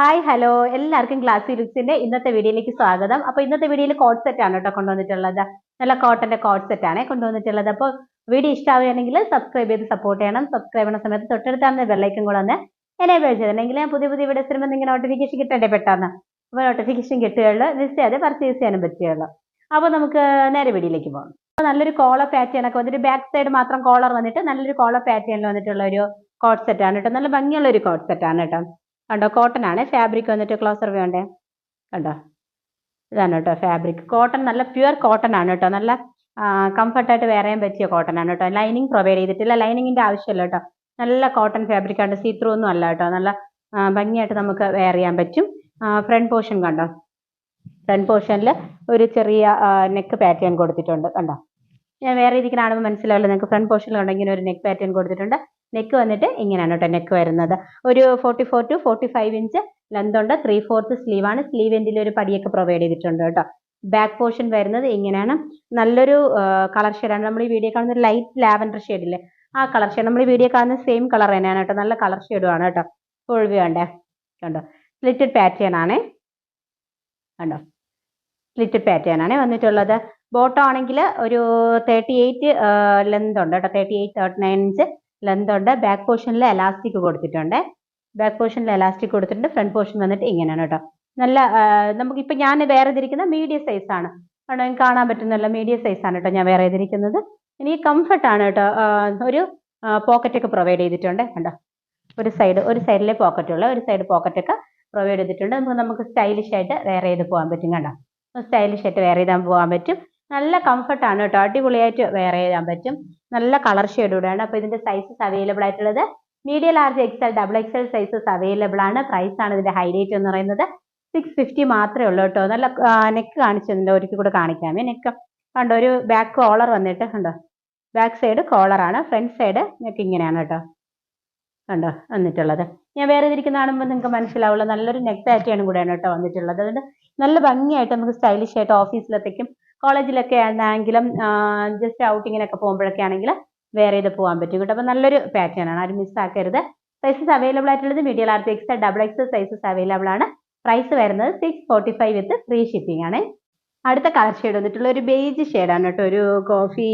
Hi hello എല്ലാവർക്കും ക്ലാസി ലുക്സിന്റെ ഇന്നത്തെ വീഡിയോയിലേക്ക് സ്വാഗതം. അപ്പോൾ ഇന്നത്തെ വീഡിയോയിൽ കോട്ട് സെറ്റ് ആണ് കേട്ടോ കൊണ്ടുവന്നിട്ടുള്ളത്. നല്ല കോട്ടന്റെ കോട്ട് സെറ്റ് ആണ് കൊണ്ടുവന്നിട്ടുള്ളത്. അപ്പോൾ വീഡിയോ ഇഷ്ടമാവുകയാണെങ്കിൽ സബ്സ്ക്രൈബ് ചെയ്ത് സപ്പോർട്ട് ചെയ്യണം. സബ്സ്ക്രൈബ് ചെയ്യുന്ന സമയത്ത് തൊട്ടടുത്താകുന്ന ബെല്ലൈക്കും കൂടെ ഒന്ന് എനേബിൾ ചെയ്തിട്ടുണ്ടെങ്കിൽ ഞാൻ പുതിയ പുതിയ വീഡിയോസ് വരുമ്പോൾ നിങ്ങൾ നോട്ടിഫിക്കേഷൻ കിട്ടേണ്ടേ പെട്ടെന്ന്. അപ്പോൾ നോട്ടിഫിക്കേഷൻ കിട്ടുകയുള്ളൂ. നിശ്ചയത് പർച്ചേസ് ചെയ്യാനും പറ്റുകയുള്ളൂ. അപ്പോൾ നമുക്ക് നേരെ വീഡിയോയിലേക്ക് പോകാം. അപ്പോൾ നല്ലൊരു കോളർ പാറ്റേൺ ഒക്കെ വന്നിട്ട് ബാക്ക് സൈഡ് മാത്രം കോളർ വന്നിട്ട് നല്ലൊരു കോളർ പാറ്റേണിൽ വന്നിട്ടുള്ള ഒരു കോട്ട് സെറ്റ് ആണ് കേട്ടോ. നല്ല ഭംഗിയുള്ള ഒരു കോട്ട് സെറ്റ് ആണ് കേട്ടോ. കണ്ടോ കോട്ടൺ ആണ്. ഫാബ്രിക് വന്നിട്ട് ക്ലോസർ വേണ്ടേ കണ്ടോ? ഇതാണ് കേട്ടോ ഫാബ്രിക് കോട്ടൺ നല്ല പ്യുവർ കോട്ടൺ ആണ് കേട്ടോ. നല്ല കംഫർട്ടായിട്ട് വേറെയും പറ്റിയ കോട്ടൺ ആണ് കേട്ടോ. ലൈനിങ് പ്രൊവൈഡ് ചെയ്തിട്ടില്ല. ലൈനിങ്ങിന്റെ ആവശ്യമില്ല കേട്ടോ. നല്ല കോട്ടൺ ഫാബ്രിക് ആണ്. സീ ത്രൂ ഒന്നും അല്ല കേട്ടോ. നല്ല ഭംഗിയായിട്ട് നമുക്ക് വെയർ ചെയ്യാൻ പറ്റും. ഫ്രണ്ട് പോർഷൻ കണ്ടോ? ഫ്രണ്ട് പോർഷനിൽ ഒരു ചെറിയ നെക്ക് പാറ്റേൺ കൊടുത്തിട്ടുണ്ട്. കണ്ടോ? ഞാൻ വേറെ രീതിക്ക് കാണുമ്പോൾ മനസ്സിലാവില്ല. നിങ്ങൾക്ക് ഫ്രണ്ട് പോർഷനിൽ ഉണ്ടെങ്കിൽ ഒരു നെക്ക് പാറ്റേൺ കൊടുത്തിട്ടുണ്ട്. നെക്ക് വന്നിട്ട് ഇങ്ങനെയാണ് കേട്ടോ നെക്ക് വരുന്നത്. ഒരു forty four to forty five inch length ഉണ്ട്. ത്രീ ഫോർത്ത് സ്ലീവ് ആണ് സ്ലീവ് എൻഡിൽ ഒരു പടിയൊക്കെ പ്രൊവൈഡ് ചെയ്തിട്ടുണ്ട് കേട്ടോ. ബാക്ക് പോർഷൻ വരുന്നത് ഇങ്ങനെയാണ്. നല്ലൊരു കളർ ഷെയ്ഡാണ് നമ്മൾ ഈ വീഡിയോ കാണുന്ന ലൈറ്റ് ലാവൻഡർ ഷെയ്ഡില്ലേ ആ കളർ ഷെയ്ഡ് നമ്മൾ ഈ വീഡിയോ കാണുന്ന സെയിം കളർ തന്നെയാണ് കേട്ടോ. നല്ല കളർ ഷെയ്ഡും ആണ് കേട്ടോ. ഒഴിവ് വേണ്ടേ കണ്ടോ. സ്ലിറ്റഡ് പാറ്റേൺ ആണേ. കണ്ടോ? സ്ലിറ്റഡ് പാറ്റേൺ ആണ് വന്നിട്ടുള്ളത്. ബോട്ടം ആണെങ്കിൽ ഒരു തേർട്ടി എയ്റ്റ് ലെന്ത് ഉണ്ട് കേട്ടോ. Thirty eight thirty nine inch length ഉണ്ട് ബാക്ക് പോർഷനിൽ എലാസ്റ്റിക് കൊടുത്തിട്ടുണ്ട് ബാക്ക് പോർഷനിൽ എലാസ്റ്റിക് കൊടുത്തിട്ടുണ്ട്. ഫ്രണ്ട് പോർഷൻ വന്നിട്ട് ഇങ്ങനെയാണ് കേട്ടോ. നല്ല നമുക്ക് നമുക്കിപ്പോൾ ഞാൻ വേറെ ഇതിരിക്കുന്ന മീഡിയം സൈസ് ആണ്. കാരണം കാണാൻ പറ്റുന്നല്ല മീഡിയം ആണ് കേട്ടോ ഞാൻ വേറെ ഇതിരിക്കുന്നത്. ഇനി കംഫർട്ട് ആണ് കേട്ടോ. ഒരു പോക്കറ്റ് ഒക്കെ പ്രൊവൈഡ് ചെയ്തിട്ടുണ്ട് കണ്ടോ? ഒരു സൈഡ് ഒരു സൈഡിലെ പോക്കറ്റുള്ള ഒരു സൈഡ് പോക്കറ്റ് ഒക്കെ പ്രൊവൈഡ് ചെയ്തിട്ടുണ്ട്. നമുക്ക് നമുക്ക് സ്റ്റൈലിഷ് ആയിട്ട് വെയർ ചെയ്ത് പോകാൻ പറ്റും കണ്ടോ? സ്റ്റൈലിഷ് ആയിട്ട് വെയർ ചെയ്താൽ പോകാൻ പറ്റും. നല്ല കംഫർട്ട് ആണ് കേട്ടോ. അടിപൊളിയായിട്ട് വെയർ ചെയ്യാൻ പറ്റും. നല്ല കളർ ഷെയ്ഡ് കൂടെയാണ് അപ്പോൾ ഇതിന്റെ സൈസസ് അവൈലബിൾ ആയിട്ടുള്ളത്. Medium large XL double XL sizes available ആണ്. പ്രൈസ് ആണ് ഇതിന്റെ ഹൈലൈറ്റ് എന്ന് പറയുന്നത്. സിക്സ് ഫിഫ്റ്റി മാത്രമേ ഉള്ളൂ കേട്ടോ. നല്ല നെക്ക് കാണിച്ചിട്ടുണ്ട്. ഒരിക്കൽ കൂടെ കാണിക്കാമേ. നെക്ക് കണ്ടോ ഒരു ബാക്ക് കോളർ വന്നിട്ട് കണ്ടോ? ബാക്ക് സൈഡ് കോളർ ആണ്. ഫ്രണ്ട് സൈഡ് നെക്ക് ഇങ്ങനെയാണ് കേട്ടോ. കണ്ടോ വന്നിട്ടുള്ളത്. ഞാൻ വേറെ ഇതിരിക്കുന്ന കാണുമ്പോൾ നിങ്ങൾക്ക് മനസ്സിലാവുള്ളൂ. നല്ലൊരു നെക്ക് പാറ്റേൺ കൂടെയാണ് കേട്ടോ വന്നിട്ടുള്ളത്. അതുകൊണ്ട് നല്ല ഭംഗിയായിട്ട് നമുക്ക് സ്റ്റൈലിഷ് ആയിട്ട് ഓഫീസിലത്തേക്കും കോളേജിലൊക്കെ ആണെങ്കിലും ജസ്റ്റ് ഔട്ടിങ്ങിനൊക്കെ പോകുമ്പോഴൊക്കെ ആണെങ്കിൽ വെയർ ചെയ്ത് പോകാൻ പറ്റും കേട്ടോ. അപ്പോൾ നല്ലൊരു പാറ്റേൺ ആണ്. ആരും മിസ്സാക്കരുത് സൈസസ് അവൈലബിൾ ആയിട്ടുള്ളത് medium large X double X sizes available ആണ്. പ്രൈസ് വരുന്നത് six forty five with free shipping ആണ്. അടുത്ത കളർ ഷെയ്ഡ് വന്നിട്ടുള്ള ഒരു ബേജ് ഷെയ്ഡാണ് കേട്ടോ. ഒരു കോഫി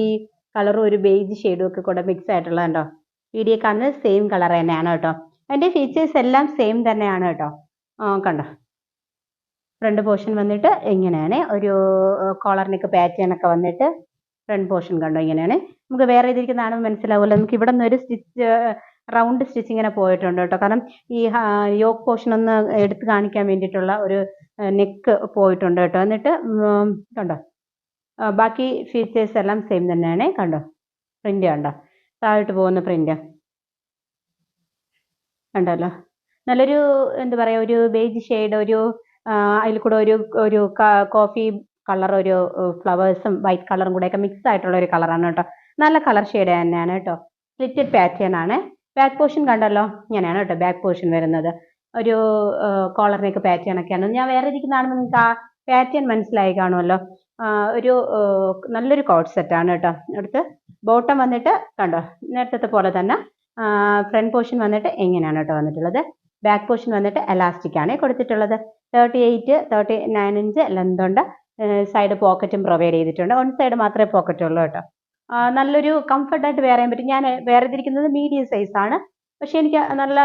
കളറും ഒരു ബേജ് ഷെയ്ഡും ഒക്കെ കൂടെ മിക്സ് ആയിട്ടുള്ള കണ്ടോ വീഡിയോ കാണുന്നത് സെയിം കളർ തന്നെയാണ് കേട്ടോ. അതിന്റെ ഫീച്ചേഴ്സ് എല്ലാം സെയിം തന്നെയാണ് കേട്ടോ. കണ്ടോ? ഫ്രണ്ട് പോർഷൻ വന്നിട്ട് ഇങ്ങനെയാണ്. ഒരു കോളറിനൊക്കെ പാറ്റേൺ ഒക്കെ വന്നിട്ട് ഫ്രണ്ട് പോർഷൻ കണ്ടോ? ഇങ്ങനെയാണ്. നമുക്ക് വേറെ ഇതിരിക്കുന്നതാണ് മനസ്സിലാവുമല്ലോ നമുക്ക് ഇവിടെ നിന്ന് ഒരു സ്റ്റിച്ച് റൗണ്ട് സ്റ്റിച്ച് ഇങ്ങനെ പോയിട്ടുണ്ട് കേട്ടോ. കാരണം ഈ യോക്ക് പോർഷൻ ഒന്ന് എടുത്ത് കാണിക്കാൻ വേണ്ടിയിട്ടുള്ള ഒരു നെക്ക് പോയിട്ടുണ്ട് കേട്ടോ. എന്നിട്ട് കണ്ടോ? ബാക്കി ഫീച്ചേഴ്സ് എല്ലാം സെയിം തന്നെയാണ്. കണ്ടോ? പ്രിന്റ് കണ്ടോ? താഴോട്ട് പോകുന്ന പ്രിന്റ് കണ്ടല്ലോ? നല്ലൊരു എന്താ പറയുക ഒരു ബേജ് ഷെയ്ഡ് ഒരു അതിൽ കൂടെ ഒരു ഒരു കോഫി കളർ ഒരു ഫ്ലവേഴ്സും വൈറ്റ് കളറും കൂടെ ഒക്കെ മിക്സ് ആയിട്ടുള്ള ഒരു കളറാണ് കേട്ടോ. നല്ല കളർ ഷെയ്ഡ് തന്നെയാണ് കേട്ടോ. സ്ലിറ്റഡ് പാറ്റേൺ ആണ്. ബാക്ക് പോർഷൻ കണ്ടല്ലോ? ഇങ്ങനെയാണ് കേട്ടോ ബാക്ക് പോർഷൻ വരുന്നത്. ഒരു കോളറിനൊക്കെ പാറ്റേൺ ഒക്കെയാണ്. ഞാൻ വേറെ ഇരിക്കുന്നതാണെന്ന് നിങ്ങൾക്ക് ആ പാറ്റേൺ മനസ്സിലായി കാണുമല്ലോ. ഒരു നല്ലൊരു കോട്ട് സെറ്റ് ആണ് കേട്ടോ. അടുത്ത് ബോട്ടം വന്നിട്ട് കണ്ടോ? നേരത്തെ പോലെ തന്നെ ഫ്രണ്ട് പോർഷൻ വന്നിട്ട് എങ്ങനെയാണ് കേട്ടോ വന്നിട്ടുള്ളത്. ബാക്ക് പോർഷൻ വന്നിട്ട് എലാസ്റ്റിക് ആണ് കൊടുത്തിട്ടുള്ളത്. Thirty eight thirty nine inch length ഉണ്ട് സൈഡ് പോക്കറ്റും പ്രൊവൈഡ് ചെയ്തിട്ടുണ്ട്. വൺ സൈഡ് മാത്രമേ പോക്കറ്റ് ഉള്ളൂ കേട്ടോ. നല്ലൊരു കംഫർട്ടായിട്ട് ആയിട്ട് ചെയ്യാൻ പറ്റും. ഞാൻ വേറെ ഇരിക്കുന്നത് മീഡിയം സൈസാണ് പക്ഷെ എനിക്ക് നല്ല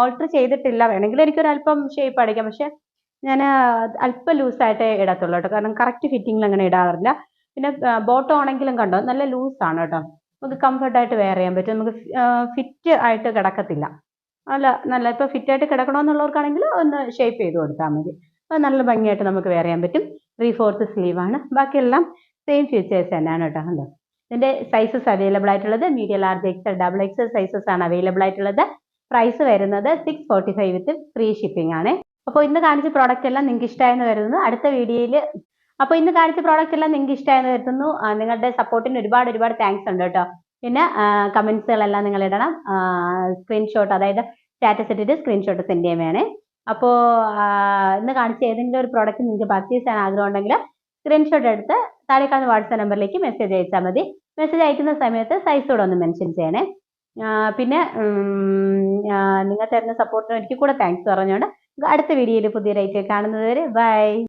ഓൾട്ടർ ചെയ്തിട്ടില്ല. വേണമെങ്കിൽ എനിക്കൊരു അല്പം ഷേപ്പ് അടിക്കാം. പക്ഷെ ഞാൻ അല്പം ലൂസായിട്ടേ ഇടത്തുള്ളൂ കേട്ടോ. കാരണം കറക്റ്റ് ഫിറ്റിംഗിൽ അങ്ങനെ ഇടാറില്ല. പിന്നെ ബോട്ടം ആണെങ്കിലും കണ്ടോ? നല്ല ലൂസാണ് കേട്ടോ. നമുക്ക് കംഫർട്ടായിട്ട് വെയർ ചെയ്യാൻ പറ്റും. നമുക്ക് ഫിറ്റ് ആയിട്ട് കിടക്കത്തില്ല. അല്ല നല്ല ഇപ്പോൾ ഫിറ്റ് ആയിട്ട് കിടക്കണമെന്നുള്ളവർക്കാണെങ്കിൽ ഒന്ന് ഷേപ്പ് ചെയ്ത് കൊടുത്താൽ മതി. അത് നല്ല ഭംഗിയായിട്ട് നമുക്ക് വേറെ ചെയ്യാൻ പറ്റും. ത്രീ ഫോർത്ത് സ്ലീവ് ആണ്. ബാക്കിയെല്ലാം സെയിം ഫീച്ചേഴ്സ് തന്നെയാണ് കേട്ടോ. കണ്ടോ? ഇതിന്റെ സൈസസ് അവൈലബിൾ ആയിട്ടുള്ളത് medium large XL double XL sizes ആണ് അവൈലബിൾ ആയിട്ടുള്ളത്. പ്രൈസ് വരുന്നത് six forty five with free shipping ആണ്. അപ്പോൾ ഇന്ന് കാണിച്ച പ്രോഡക്റ്റ് എല്ലാം നിങ്ങൾക്ക് ഇഷ്ടമായെന്ന് കരുതുന്നു. അടുത്ത വീഡിയോയിൽ അപ്പോൾ ഇന്ന് കാണിച്ച പ്രോഡക്റ്റ് എല്ലാം നിങ്ങൾക്ക് ഇഷ്ടമായെന്ന് കരുതുന്നു. നിങ്ങളുടെ സപ്പോർട്ടിന് ഒരുപാട് ഒരുപാട് താങ്ക്സ് ഉണ്ട് കേട്ടോ. പിന്നെ കമൻസുകളെല്ലാം നിങ്ങൾ ഇടണം സ്ക്രീൻഷോട്ട് അതായത് സ്റ്റാറ്റസ് ഇട്ടിട്ട് സ്ക്രീൻഷോട്ട് സെൻഡ് ചെയ്യാൻ വേണേ. അപ്പോൾ ഇന്ന് കാണിച്ച ഏതെങ്കിലും ഒരു പ്രോഡക്റ്റ് നിങ്ങൾക്ക് പർച്ചേസ് ചെയ്യാൻ ആഗ്രഹം ഉണ്ടെങ്കിൽ സ്ക്രീൻഷോട്ട് എടുത്ത് താഴെ കാണുന്ന വാട്സാപ്പ് നമ്പറിലേക്ക് മെസ്സേജ് അയച്ചാൽ മതി. മെസ്സേജ് അയക്കുന്ന സമയത്ത് സൈസ് കൂടെ ഒന്ന് മെൻഷൻ ചെയ്യണേ. പിന്നെ നിങ്ങൾ തരുന്ന സപ്പോർട്ടിന് ഒരിക്കൽ കൂടെ താങ്ക്സ് പറഞ്ഞുകൊണ്ട് അടുത്ത വീഡിയോയിൽ പുതിയ റേറ്റ് കാണുന്നത് വരെ ബൈ